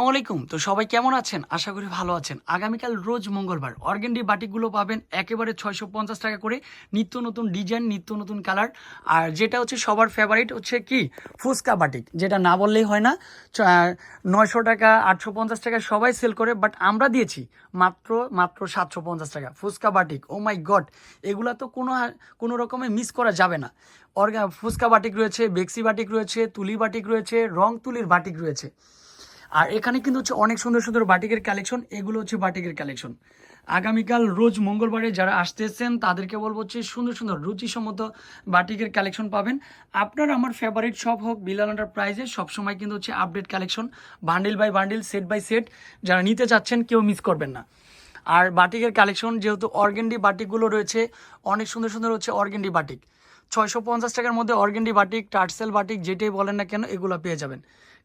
আসসালামাইকুম তো সবাই কেমন আছেন? আশা করি ভালো আছেন। আগামীকাল রোজ মঙ্গলবার। অর্গেন্ডি বাটিকগুলো পাবেন একেবারে ছয়শো পঞ্চাশ টাকা করে। নিত্য নতুন ডিজাইন, নিত্য নতুন কালার। আর যেটা হচ্ছে সবার ফেভারিট হচ্ছে কি? ফুচকা বাটিক। যেটা না বললেই হয় না। নয়শো টাকা, আটশো পঞ্চাশ টাকা সবাই সেল করে বাট আমরা দিয়েছি মাত্র মাত্র সাতশো পঞ্চাশ টাকা। Fuchka batik oh my god এগুলা তো কোনো কোনো রকমে মিস করা যাবে না। অর্গা ফুচকা বাটিক রয়েছে, বেক্সি বাটিক রয়েছে, তুলি বাটিক রয়েছে, রং তুলির বাটিক রয়েছে। আর এখানে কিন্তু হচ্ছে অনেক সুন্দর সুন্দর বাটিকের কালেকশন এগুলো হচ্ছে বাটিকের কালেকশন আগামীকাল রোজ মঙ্গলবারে যারা আসতেছেন তাদেরকে বলব হচ্ছে সুন্দর সুন্দর রুচিসম্মত বাটিকের কালেকশন পাবেন। আপনার আমার ফেভারিট শপ হোক বিলাল প্রাইজে সবসময় কিন্তু হচ্ছে update collection bundle by bundle set by set যারা নিতে চাচ্ছেন কেউ মিস করবেন না। আর বাটিকের কালেকশন যেহেতু অর্গেন্ডি বাটিকগুলো রয়েছে, অনেক সুন্দর সুন্দর হচ্ছে অর্গেন্ডি বাটিক। ছয়শো পঞ্চাশ টাকার মধ্যে অর্গেন্ডি বাটিক, টার্সেল বাটিক, যেটাই বলেন না কেন, এগুলো পেয়ে যাবেন।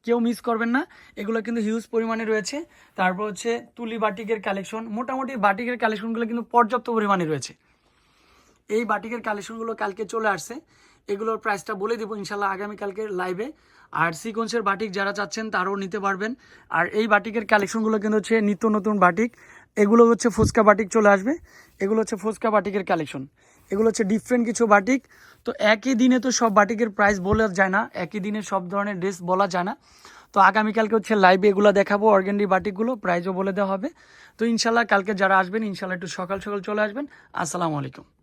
কেউ মিস করবেন না। এগুলো কিন্তু হিউজ পরিমাণে রয়েছে। তারপর হচ্ছে তুলি বাটিকের কালেকশন মোটামুটি বাটিকের কালেকশনগুলো কিন্তু পর্যাপ্ত পরিমাণে রয়েছে। এই বাটিকের কালেকশনগুলো কালকে চলে আসছে। এগুলোর প্রাইসটা বলে দেবো ইনশাল্লাহ আগামীকালকের লাইভে আর সিকোয়েন্সের বাটিক যারা চাচ্ছেন, তারাও নিতে পারবেন। আর এই বাটিকের কালেকশনগুলো কিন্তু হচ্ছে নিত্য নতুন বাটিক। এগুলো হচ্ছে ফুচকা বাটিক চলে আসবে। এগুলো হচ্ছে ফুচকা বাটিকের কালেকশন এগুলো হচ্ছে ডিফারেন্ট কিছু বাটিক তো একই দিনে তো সব বাটিকের প্রাইস বলা যায় না, একই দিনে সব ধরনের ড্রেস বলা যায় না। তো আগামীকালকে হচ্ছে লাইভে এগুলো দেখাবো অর্গেন্ডি বাটিকগুলো প্রাইজও বলে দেওয়া হবে। তো ইনশাল্লাহ কালকে যারা আসবেন, ইনশাল্লাহ একটু সকাল সকাল চলে আসবেন। আসসালামু আলাইকুম।